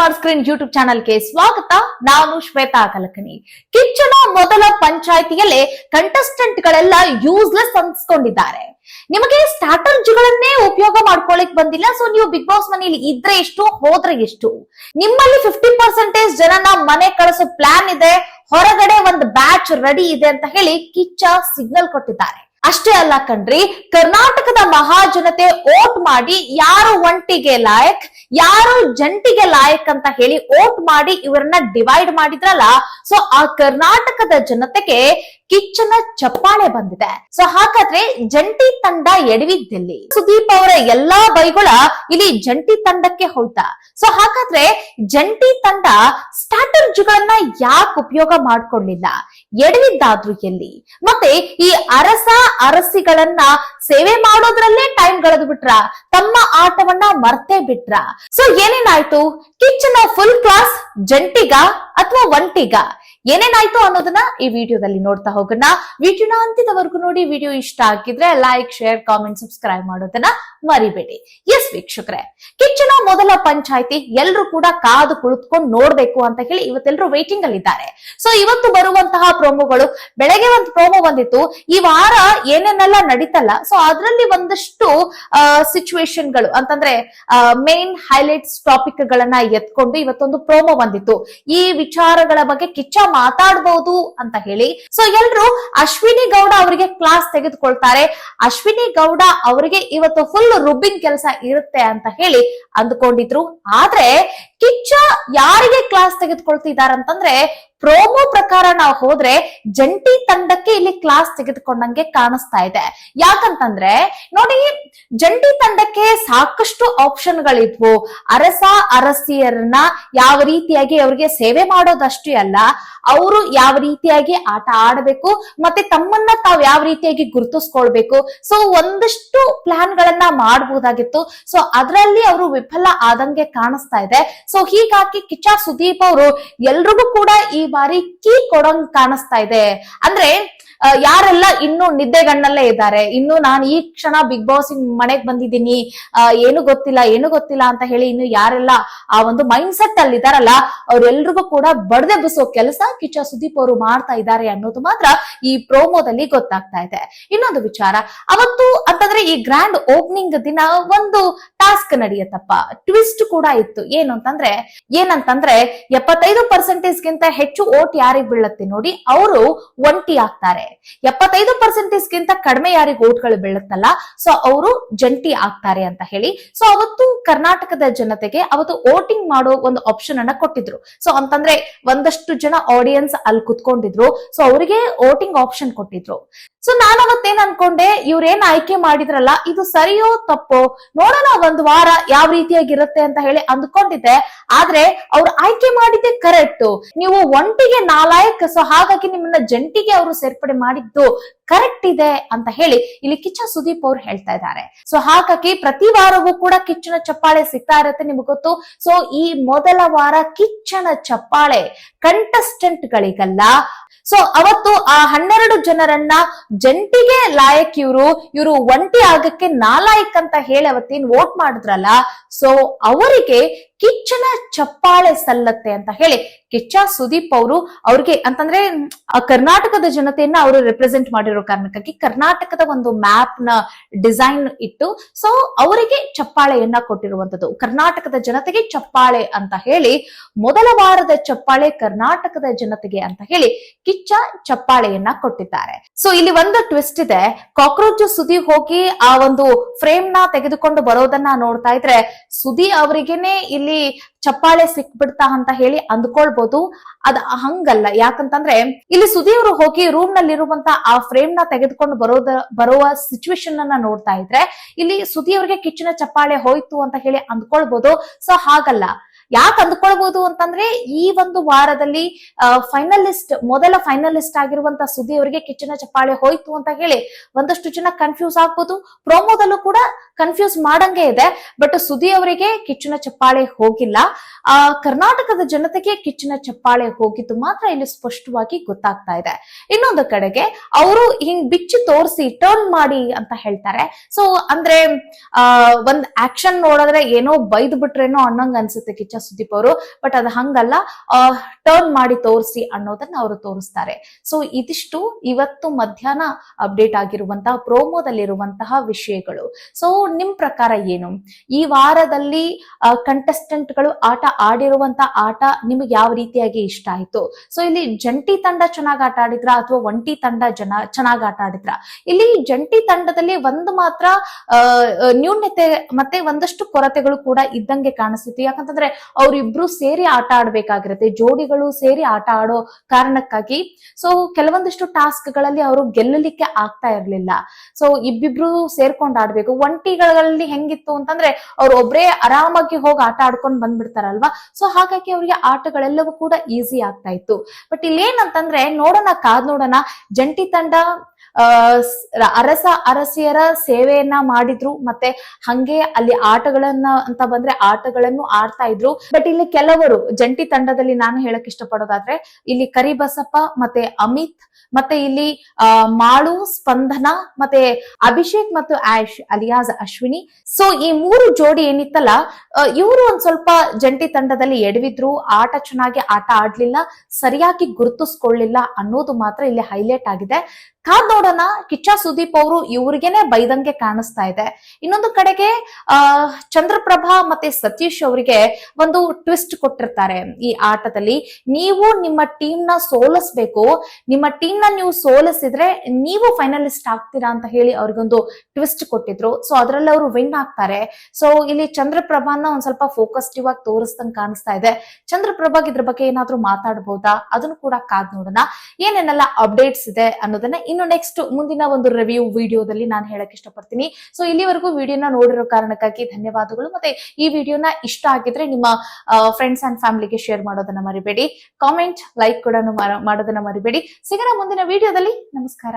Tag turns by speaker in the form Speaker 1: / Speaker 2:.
Speaker 1: Smart screen YouTube ಚಾನಲ್ಗೆ ಸ್ವಾಗತ. ನಾನು ಶ್ವೇತಾ ಕಲಕನಿ. ಕಿಚ್ಚನ ಮೊದಲ ಪಂಚಾಯಿತಿಯಲ್ಲೇ ಕಂಟೆಸ್ಟೆಂಟ್ ಗಳೆಲ್ಲ ಯೂಸ್ಲೆಸ್ ಅನ್ಸ್ಕೊಂಡಿದ್ದಾರೆ. ನಿಮಗೆ ಸ್ಟ್ರಾಟರ್ಜಿಗಳನ್ನೇ ಉಪಯೋಗ ಮಾಡ್ಕೊಳಕ್ ಬಂದಿಲ್ಲ ಸೊ ನೀವು ಬಿಗ್ ಬಾಸ್ ಮನೆಯಲ್ಲಿ ಇದ್ರೆ ಎಷ್ಟು, ಹೋದ್ರೆ ಎಷ್ಟು? ನಿಮ್ಮಲ್ಲಿ ಫಿಫ್ಟಿ ಪರ್ಸೆಂಟೇಜ್ ಜನನ ಮನೆ ಕಳಿಸೋ ಪ್ಲಾನ್ ಇದೆ, ಹೊರಗಡೆ ಒಂದು ಬ್ಯಾಚ್ ರೆಡಿ ಇದೆ ಅಂತ ಹೇಳಿ ಕಿಚ್ಚ ಸಿಗ್ನಲ್ ಕೊಟ್ಟಿದ್ದಾರೆ. ಅಷ್ಟೇ ಅಲ್ಲ ಕಣ್ರಿ, ಕರ್ನಾಟಕದ ಮಹಾಜನತೆ ಓಟ್ ಮಾಡಿ ಯಾರು ಒಂಟಿಗೆ ಲಾಯಕ್, ಯಾರು ಜಂಟಿಗೆ ಲಾಯಕ್ ಅಂತ ಹೇಳಿ ಓಟ್ ಮಾಡಿ ಇವರನ್ನ ಡಿವೈಡ್ ಮಾಡಿದ್ರಲ್ಲ ಸೊ ಆ ಕರ್ನಾಟಕದ ಜನತೆಗೆ ಕಿಚ್ಚನ ಚಪ್ಪಾಳೆ ಬಂದಿದೆ. ಸೊ ಹಾಗಾದ್ರೆ ಜಂಟಿ ತಂಡ ಎಡವಿದ್ದಲ್ಲಿ. ಸುದೀಪ್ ಅವರ ಎಲ್ಲಾ ಬೈಗಳ ಇಲ್ಲಿ ಜಂಟಿ ತಂಡಕ್ಕೆ ಹೋಯ್ತಾ. ಸೊ ಹಾಗಾದ್ರೆ ಜಂಟಿ ತಂಡ ಸ್ಟ್ರಾಟರ್ಜಿಗಳನ್ನ ಯಾಕೆ ಉಪಯೋಗ ಮಾಡ್ಕೊಳ್ಳಿಲ್ಲ? ಎಡವಿದ್ದಾದ್ರೂ ಎಲ್ಲಿ? ಮತ್ತೆ ಈ ಅರಸ ಅರಸಿಗಳನ್ನ ಸೇವೆ ಮಾಡೋದ್ರಲ್ಲೇ ಟೈಮ್ ಕಳೆದು ಬಿಟ್ರ? ತಮ್ಮ ಆಟವನ್ನ ಮರ್ತೇ ಬಿಟ್ರ? ಸೊ ಏನೇನಾಯ್ತು? ಕಿಚ್ಚನ ಫುಲ್ ಕ್ಲಾಸ್ ಜಂಟಿಗ ಅಥವಾ ಒಂಟಿಗ? ಏನೇನಾಯ್ತು ಅನ್ನೋದನ್ನ ಈ ವಿಡಿಯೋದಲ್ಲಿ ನೋಡ್ತಾ ಹೋಗೋಣ. ವಿಡಿಯೋನ ಅಂತ್ಯದವರೆಗೂ ನೋಡಿ, ವಿಡಿಯೋ ಇಷ್ಟ ಆಗಿದ್ರೆ ಲೈಕ್ ಶೇರ್ ಕಾಮೆಂಟ್ ಸಬ್ಸ್ಕ್ರೈಬ್ ಮಾಡೋದನ್ನ ಮರಿಬೇಡಿ. ಎಸ್ ವೀಕ್ಷಕರೇ, ಕಿಚ್ಚನ ಮೊದಲ ಪಂಚಾಯತಿ ಎಲ್ರು ಕೂಡ ಕಾದು ಕುಳಿತುಕೊಂಡು ನೋಡ್ಬೇಕು ಅಂತ ಹೇಳಿ ಇವತ್ತೆಲ್ಲರೂ ವೇಟಿಂಗ್ ಅಲ್ಲಿ ಇದ್ದಾರೆ. ಸೊ ಇವತ್ತು ಬರುವಂತಹ ಪ್ರೋಮೋಗಳು ಬೆಳಗ್ಗೆ ಒಂದು ಪ್ರೋಮೋ ಬಂದಿತ್ತು. ಈ ವಾರ ಏನೇನೆಲ್ಲ ನಡೀತಲ್ಲ ಸೊ ಅದರಲ್ಲಿ ಒಂದಷ್ಟು ಸಿಚುವೇಶನ್ಗಳು ಅಂತಂದ್ರೆ ಮೇನ್ ಹೈಲೈಟ್ಸ್ ಟಾಪಿಕ್ ಗಳನ್ನ ಎತ್ಕೊಂಡು ಇವತ್ತೊಂದು ಪ್ರೋಮೋ ಬಂದಿತ್ತು. ಈ ವಿಚಾರಗಳ ಬಗ್ಗೆ ಕಿಚ್ಚ ಮಾತಾಡಬಹುದು ಅಂತ ಹೇಳಿ. ಸೊ ಎಲ್ರು ಅಶ್ವಿನಿ ಗೌಡ ಅವರಿಗೆ ಕ್ಲಾಸ್ ತೆಗೆದುಕೊಳ್ತಾರೆ. ಅಶ್ವಿನಿ ಗೌಡ ಅವರಿಗೆ ಇವತ್ತು ಫುಲ್ ರುಬ್ಬಿಂಗ್ ಕೆಲಸ ಇರುತ್ತೆ ಅಂತ ಹೇಳಿ ಅಂದ್ಕೊಂಡಿದ್ರು. ಆದ್ರೆ ಕಿಚ್ಚ ಯಾರಿಗೆ ಕ್ಲಾಸ್ ತೆಗೆದುಕೊಳ್ತಿದಾರಂತಂದ್ರೆ ಪ್ರೋಮೋ ಪ್ರಕಾರ ನಾವು ಹೋದ್ರೆ ಜಂಟಿ ತಂಡಕ್ಕೆ ಇಲ್ಲಿ ಕ್ಲಾಸ್ ತೆಗೆದುಕೊಂಡಂಗೆ ಕಾಣಿಸ್ತಾ ಇದೆ. ಯಾಕಂತಂದ್ರೆ, ನೋಡಿ, ಜಂಟಿ ತಂಡಕ್ಕೆ ಸಾಕಷ್ಟು ಆಪ್ಷನ್ ಗಳಿದ್ವು ಅರಸ ಅರಸಿಯರನ್ನ ಯಾವ ರೀತಿಯಾಗಿ ಅವ್ರಿಗೆ ಸೇವೆ ಮಾಡೋದಷ್ಟೇ ಅಲ್ಲ, ಅವರು ಯಾವ ರೀತಿಯಾಗಿ ಆಟ ಆಡಬೇಕು, ಮತ್ತೆ ತಮ್ಮನ್ನ ತಾವ್ ಯಾವ ರೀತಿಯಾಗಿ ಗುರುತಿಸ್ಕೊಳ್ಬೇಕು. ಸೊ ಒಂದಷ್ಟು ಪ್ಲಾನ್ ಗಳನ್ನ ಮಾಡಬಹುದಾಗಿತ್ತು ಸೊ ಅದರಲ್ಲಿ ಅವರು ವಿಫಲ ಆದಂಗೆ ಕಾಣಿಸ್ತಾ ಇದೆ. ಸೊ ಹೀಗಾಗಿ ಕಿಚಾ ಸುದೀಪ್ ಅವರು ಎಲ್ರಿಗೂ ಕೂಡ ಈ ಬಾರಿ ಕೀ ಕೊಡಂಗ್ ಕಾಣಿಸ್ತಾ ಇದೆ. ಅಂದ್ರೆ ಯಾರೆಲ್ಲ ಇನ್ನು ನಿದ್ದೆಗಣ್ಣಲ್ಲೇ ಇದ್ದಾರೆ? ಇನ್ನು ನಾನು ಈ ಕ್ಷಣ ಬಿಗ್ ಬಾಸ್ ಮನೆಗ್ ಬಂದಿದ್ದೀನಿ. ಏನು ಗೊತ್ತಿಲ್ಲ ಏನು ಗೊತ್ತಿಲ್ಲ ಅಂತ ಹೇಳಿ ಇನ್ನು ಯಾರೆಲ್ಲ ಆ ಒಂದು ಮೈಂಡ್ ಸೆಟ್ ಅಲ್ಲಿ ಇದಾರಲ್ಲ ಅವ್ರೆಲ್ರಿಗೂ ಕೂಡ ಬಡದೆಬ್ಬಿಸೋ ಕೆಲಸ ಕಿಚ್ಚ ಸುದೀಪ್ ಅವರು ಮಾಡ್ತಾ ಇದ್ದಾರೆ ಅನ್ನೋದು ಮಾತ್ರ ಈ ಪ್ರೋಮೋದಲ್ಲಿ ಗೊತ್ತಾಗ್ತಾ ಇದೆ. ಇನ್ನೊಂದು ವಿಚಾರ, ಅವತ್ತು ಅಂತಂದ್ರೆ ಈ ಗ್ರ್ಯಾಂಡ್ ಓಪನಿಂಗ್ ದಿನ ಒಂದು ಟಾಸ್ಕ್ ನಡೆಯತ್ತಪ್ಪ. ಟ್ವಿಸ್ಟ್ ಕೂಡ ಇತ್ತು. ಏನು ಅಂತಂದ್ರೆ, ಏನಂತಂದ್ರೆ ಎಪ್ಪತ್ತೈದು ಪರ್ಸೆಂಟೇಜ್ ಗಿಂತ ಹೆಚ್ಚು ಓಟ್ ಯಾರಿಗ್ ಬೀಳತ್ತೆ ನೋಡಿ, ಅವರು ಒಂಟಿ ಆಗ್ತಾರೆ. ಎಪ್ಪತ್ತೈದು ಪರ್ಸೆಂಟೇಜ್ ಗಿಂತ ಕಡಿಮೆ ಯಾರಿಗೆ ಓಟ್ಗಳು ಬೀಳುತ್ತಲ್ಲ ಸೊ ಅವರು ಜಂಟಿ ಆಗ್ತಾರೆ ಅಂತ ಹೇಳಿ. ಸೊ ಅವತ್ತು ಕರ್ನಾಟಕದ ಜನತೆಗೆ ಅವತ್ತು ವೋಟಿಂಗ್ ಮಾಡೋ ಒಂದು ಆಪ್ಷನ್ ಅನ್ನ ಕೊಟ್ಟಿದ್ರು. ಸೊ ಅಂತಂದ್ರೆ ಒಂದಷ್ಟು ಜನ ಆಡಿಯನ್ಸ್ ಅಲ್ಲಿ ಕುತ್ಕೊಂಡಿದ್ರು. ಸೊ ಅವರಿಗೆ ವೋಟಿಂಗ್ ಆಪ್ಷನ್ ಕೊಟ್ಟಿದ್ರು. ಸೊ ನಾನು ಅವತ್ತೇನ್ ಅನ್ಕೊಂಡೆ, ಇವ್ರೇನ್ ಆಯ್ಕೆ ಮಾಡಿದ್ರಲ್ಲ, ಇದು ಸರಿಯೋ ತಪ್ಪೋ? ನೋಡೋಣ ಒಂದ್ ವಾರ ಯಾವ ರೀತಿಯಾಗಿರುತ್ತೆ ಅಂತ ಹೇಳಿ ಅಂದ್ಕೊಂಡಿದ್ದೆ ಆದ್ರೆ ಅವ್ರು ಆಯ್ಕೆ ಮಾಡಿದ್ದೆ ಕರೆಕ್ಟ್. ನೀವು ಒಂಟಿಗೆ ನಾಲಾಯಕ್ ಸೊ ಹಾಗಾಗಿ ನಿಮ್ಮನ್ನ ಜಂಟಿಗೆ ಅವರು ಸೇರ್ಪಡೆ ಮಾಡಿದ್ದು ಕರೆಕ್ಟ್ ಇದೆ ಅಂತ ಹೇಳಿ ಇಲ್ಲಿ ಕಿಚ್ಚ ಸುದೀಪ್ ಅವ್ರು ಹೇಳ್ತಾ ಇದ್ದಾರೆ. ಸೊ ಹಾಗಾಗಿ ಪ್ರತಿ ವಾರವೂ ಕೂಡ ಕಿಚ್ಚನ ಚಪ್ಪಾಳೆ ಸಿಗ್ತಾ ಇರುತ್ತೆ ನಿಮ್ಗೆ ಗೊತ್ತು. ಸೊ ಈ ಮೊದಲ ವಾರ ಕಿಚ್ಚನ ಚಪ್ಪಾಳೆ ಕಂಟೆಸ್ಟೆಂಟ್ ಗಳಿಗಲ್ಲ ಸೊ ಅವತ್ತು ಆ ಹನ್ನೆರಡು ಜನರನ್ನ ಜಂಟಿಗೆ ಲಾಯಕ್ ಇವರು ಇವರು ಒಂಟಿ ಆಗಕ್ಕೆ ನಾಲಾಯಕ್ ಅಂತ ಹೇಳಿ ಅವತ್ತೇನ್ ವೋಟ್ ಮಾಡಿದ್ರಲ್ಲ ಸೊ ಅವರಿಗೆ ಕಿಚ್ಚನ ಚಪ್ಪಾಳೆ ಸಲ್ಲತ್ತೆ ಅಂತ ಹೇಳಿ, ಕಿಚ್ಚ ಸುದೀಪ್ ಅವರು ಅವ್ರಿಗೆ ಅಂತಂದ್ರೆ ಕರ್ನಾಟಕದ ಜನತೆಯನ್ನ ಅವರು ರೆಪ್ರೆಸೆಂಟ್ ಮಾಡಿರೋ ಕಾರಣಕ್ಕಾಗಿ ಕರ್ನಾಟಕದ ಒಂದು ಮ್ಯಾಪ್ನ ಡಿಸೈನ್ ಇಟ್ಟು ಸೊ ಅವರಿಗೆ ಚಪ್ಪಾಳೆಯನ್ನ ಕೊಟ್ಟಿರುವಂತದ್ದು ಕರ್ನಾಟಕದ ಜನತೆಗೆ ಚಪ್ಪಾಳೆ ಅಂತ ಹೇಳಿ, ಮೊದಲ ವಾರದ ಚಪ್ಪಾಳೆ ಕರ್ನಾಟಕದ ಜನತೆಗೆ ಅಂತ ಹೇಳಿ ಕಿಚ್ಚ ಚಪ್ಪಾಳೆಯನ್ನ ಕೊಟ್ಟಿದ್ದಾರೆ. ಸೊ ಇಲ್ಲಿ ಒಂದು ಟ್ವಿಸ್ಟ್ ಇದೆ. ಕಾಕ್ರೋಚ್ ಸುದಿ ಹೋಗಿ ಆ ಒಂದು ಫ್ರೇಮ್ನ ತೆಗೆದುಕೊಂಡು ಬರೋದನ್ನ ನೋಡ್ತಾ ಇದ್ರೆ ಸುದಿ ಅವರಿಗೆನೆ ಇಲ್ಲಿ ಚಪ್ಪಾಳೆ ಸಿಕ್ಬಿಡ್ತಾ ಅಂತ ಹೇಳಿ ಅಂದ್ಕೊಳ್ಬಹುದು ಅದ ಹಂಗಲ್ಲ. ಯಾಕಂತಂದ್ರೆ ಇಲ್ಲಿ ಸುದಿ ಅವರು ಹೋಗಿ ರೂಮ್ ನಲ್ಲಿರುವಂತ ಆ ಫ್ರೇಮ್ನ ತೆಗೆದುಕೊಂಡು ಬರೋದ, ಬರುವ ಸಿಚುವೇಶನ್ ಅನ್ನ ನೋಡ್ತಾ ಇದ್ರೆ ಇಲ್ಲಿ ಸುದಿ ಅವ್ರಿಗೆ ಕಿಚ್ಚಿನ ಚಪ್ಪಾಳೆ ಹೋಯ್ತು ಅಂತ ಹೇಳಿ ಅಂದ್ಕೊಳ್ಬಹುದು ಸೊ ಹಾಗಲ್ಲ. ಯಾಕೆ ಅಂದ್ಕೊಳ್ಬಹುದು ಅಂತಂದ್ರೆ ಈ ಒಂದು ವಾರದಲ್ಲಿ ಫೈನಲಿಸ್ಟ್ ಮೊದಲ ಫೈನಲಿಸ್ಟ್ ಆಗಿರುವಂತ ಸುದ್ದಿ ಅವರಿಗೆ ಕಿಚ್ಚಿನ ಚಪ್ಪಾಳೆ ಹೋಯ್ತು ಅಂತ ಹೇಳಿ ಒಂದಷ್ಟು ಜನ ಕನ್ಫ್ಯೂಸ್ ಆಗ್ಬೋದು. ಪ್ರೋಮೋದಲ್ಲೂ ಕೂಡ ಕನ್ಫ್ಯೂಸ್ ಮಾಡಂಗೆ ಇದೆ ಬಟ್ ಸುದಿ ಅವರಿಗೆ ಕಿಚ್ಚಿನ ಚಪ್ಪಾಳೆ ಹೋಗಿಲ್ಲ. ಆ, ಕರ್ನಾಟಕದ ಜನತೆಗೆ ಕಿಚ್ಚಿನ ಚಪ್ಪಾಳೆ ಹೋಗಿದ್ದು ಮಾತ್ರ ಇಲ್ಲಿ ಸ್ಪಷ್ಟವಾಗಿ ಗೊತ್ತಾಗ್ತಾ ಇದೆ. ಇನ್ನೊಂದು ಕಡೆಗೆ ಅವರು ಹಿಂಗ್ ಬಿಚ್ಚಿ ತೋರಿಸಿ ಟರ್ನ್ ಮಾಡಿ ಅಂತ ಹೇಳ್ತಾರೆ. ಸೊ ಅಂದ್ರೆ, ಆ, ಒಂದ್ ಆಕ್ಷನ್ ನೋಡಿದ್ರೆ ಏನೋ ಬೈದ್ ಬಿಟ್ರೇನೋ ಅನ್ನಂಗ ಅನ್ಸುತ್ತೆ ಕಿಚ್ಚ ಸುದೀಪ್ ಅವರು ಬಟ್ ಅದು ಹಂಗಲ್ಲ. ಟರ್ನ್ ಮಾಡಿ ತೋರಿಸಿ ಅನ್ನೋದನ್ನ ಅವರು ತೋರಿಸ್ತಾರೆ. ಸೊ ಇದಿಷ್ಟು ಇವತ್ತು ಮಧ್ಯಾಹ್ನ ಅಪ್ಡೇಟ್ ಆಗಿರುವಂತಹ ಪ್ರೋಮೋದಲ್ಲಿರುವಂತಹ ವಿಷಯಗಳು. ಸೊ ನಿಮ್ ಪ್ರಕಾರ ಏನು? ಈ ವಾರದಲ್ಲಿ ಕಂಟೆಸ್ಟೆಂಟ್ಗಳು ಆಟ ಆಡಿರುವಂತಹ ಆಟ ನಿಮಗೆ ಯಾವ ರೀತಿಯಾಗಿ ಇಷ್ಟ ಆಯ್ತು? ಸೊ ಇಲ್ಲಿ ಜಂಟಿ ತಂಡ ಚೆನ್ನಾಗಿ ಆಟ ಆಡಿದ್ರ ಅಥವಾ ಒಂಟಿ ತಂಡ ಜನ ಚೆನ್ನಾಗಿ ಆಟ ಆಡಿದ್ರ? ಇಲ್ಲಿ ಜಂಟಿ ತಂಡದಲ್ಲಿ ಒಂದು ಮಾತ್ರ ನ್ಯೂನ್ಯತೆ ಮತ್ತೆ ಒಂದಷ್ಟು ಕೊರತೆಗಳು ಕೂಡ ಇದ್ದಂಗೆ ಕಾಣಿಸ್ತಿತ್ತು. ಯಾಕಂತಂದ್ರೆ ಅವ್ರಿಬ್ರು ಸೇರಿ ಆಟ ಆಡ್ಬೇಕಾಗಿರುತ್ತೆ, ಜೋಡಿಗಳು ಸೇರಿ ಆಟ ಆಡೋ ಕಾರಣಕ್ಕಾಗಿ. ಸೊ ಕೆಲವೊಂದಿಷ್ಟು ಟಾಸ್ಕ್ಗಳಲ್ಲಿ ಅವರು ಗೆಲ್ಲಲಿಕ್ಕೆ ಆಗ್ತಾ ಇರ್ಲಿಲ್ಲ. ಸೊ ಇಬ್ಬಿಬ್ರು ಸೇರ್ಕೊಂಡ್ ಆಡ್ಬೇಕು. ಒಂಟಿಗಳಲ್ಲಿ ಹೆಂಗಿತ್ತು ಅಂತಂದ್ರೆ ಅವ್ರು ಒಬ್ರೇ ಆರಾಮಾಗಿ ಹೋಗಿ ಆಟ ಆಡ್ಕೊಂಡ್ ಬಂದ್ಬಿಡ್ತಾರಲ್ವಾ? ಸೊ ಹಾಗಾಗಿ ಅವರಿಗೆ ಆಟಗಳೆಲ್ಲವೂ ಕೂಡ ಈಸಿ ಆಗ್ತಾ ಇತ್ತು. ಬಟ್ ಇಲ್ಲೇನಂತಂದ್ರೆ, ನೋಡೋಣ, ಕಾದ್ ನೋಡೋಣ. ಜಂಟಿ ತಂಡ ಅರಸ, ಅರಸಿಯರ ಸೇವೆಯನ್ನ ಮಾಡಿದ್ರು, ಮತ್ತೆ ಹಂಗೆ ಅಲ್ಲಿ ಆಟಗಳನ್ನ ಅಂತ ಬಂದ್ರೆ ಆಟಗಳನ್ನು ಆಡ್ತಾ ಇದ್ರು. ಬಟ್ ಇಲ್ಲಿ ಕೆಲವರು, ಜಂಟಿ ತಂಡದಲ್ಲಿ ನಾನು ಹೇಳಕ್ ಇಷ್ಟಪಡೋದಾದ್ರೆ, ಇಲ್ಲಿ ಕರಿಬಸಪ್ಪ, ಮತ್ತೆ ಅಮಿತ್, ಮತ್ತೆ ಇಲ್ಲಿ ಮಾಳು, ಸ್ಪಂದನ, ಮತ್ತೆ ಅಭಿಷೇಕ್ ಮತ್ತು ಆಶ್ ಅಲಿಯಾಸ್ ಅಶ್ವಿನಿ. ಸೊ ಈ ಮೂರು ಜೋಡಿ ಏನಿತ್ತಲ್ಲ ಇವರು ಒಂದ್ ಸ್ವಲ್ಪ ಜಂಟಿ ತಂಡದಲ್ಲಿ ಎಡವಿದ್ರು, ಆಟ ಚೆನ್ನಾಗಿ ಆಟ ಆಡ್ಲಿಲ್ಲ, ಸರಿಯಾಗಿ ಗುರುತಿಸ್ಕೊಳ್ಳಿಲ್ಲ ಅನ್ನೋದು ಮಾತ್ರ ಇಲ್ಲಿ ಹೈಲೈಟ್ ಆಗಿದೆ. ಕಾದ್ ನೋಡೋಣ. ಕಿಚ್ಚ ಸುದೀಪ್ ಅವರು ಇವ್ರಿಗೆನೆ ಬೈದಂಗೆ ಕಾಣಿಸ್ತಾ ಇದೆ. ಇನ್ನೊಂದು ಕಡೆಗೆ, ಆ, ಚಂದ್ರಪ್ರಭಾ ಮತ್ತೆ ಸತೀಶ್ ಅವರಿಗೆ ಒಂದು ಟ್ವಿಸ್ಟ್ ಕೊಟ್ಟಿರ್ತಾರೆ ಈ ಆಟದಲ್ಲಿ. ನೀವು ನಿಮ್ಮ ಟೀಮ್ನ ಸೋಲಿಸ್ಬೇಕು. ನಿಮ್ಮ ಟೀಮ್ನ ನೀವು ಸೋಲಿಸಿದ್ರೆ ನೀವು ಫೈನಲಿಸ್ಟ್ ಆಗ್ತೀರಾ ಅಂತ ಹೇಳಿ ಅವ್ರಿಗೊಂದು ಟ್ವಿಸ್ಟ್ ಕೊಟ್ಟಿದ್ರು. ಸೊ ಅದ್ರಲ್ಲಿ ಅವರು ವಿನ್ ಆಗ್ತಾರೆ. ಸೊ ಇಲ್ಲಿ ಚಂದ್ರಪ್ರಭಾನ ಒಂದ್ ಸ್ವಲ್ಪ ಫೋಕಸ್ಟಿವ್ ಆಗಿ ತೋರಿಸ್ದಂಗ್ ಕಾಣಿಸ್ತಾ ಇದೆ. ಚಂದ್ರಪ್ರಭಾಗ್ ಇದ್ರ ಬಗ್ಗೆ ಏನಾದ್ರೂ ಮಾತಾಡಬಹುದಾ ಅದನ್ನು ಕೂಡ ಕಾದ್ ನೋಡೋಣ. ಏನೇನೆಲ್ಲ ಅಪ್ಡೇಟ್ಸ್ ಇದೆ ಅನ್ನೋದನ್ನ ಇನ್ನು ನೆಕ್ಸ್ಟ್ ಮುಂದಿನ ಒಂದು ರಿವ್ಯೂ ವಿಡಿಯೋದಲ್ಲಿ ನಾನು ಹೇಳಕ್ ಇಷ್ಟಪಡ್ತೀನಿ. ಸೊ ಇಲ್ಲಿವರೆಗೂ ವಿಡಿಯೋನ ನೋಡಿರೋ ಕಾರಣಕ್ಕಾಗಿ ಧನ್ಯವಾದಗಳು. ಮತ್ತೆ ಈ ವಿಡಿಯೋನ ಇಷ್ಟ ಆಗಿದ್ರೆ ನಿಮ್ಮ ಫ್ರೆಂಡ್ಸ್ ಅಂಡ್ ಫ್ಯಾಮಿಲಿಗೆ ಶೇರ್ ಮಾಡೋದನ್ನ ಮರಿಬೇಡಿ. ಕಾಮೆಂಟ್ ಲೈಕ್ ಕೂಡ ಮಾಡೋದನ್ನ ಮರಿಬೇಡಿ. ಸಿಗೋಣ ಮುಂದಿನ ವಿಡಿಯೋದಲ್ಲಿ ನಮಸ್ಕಾರ.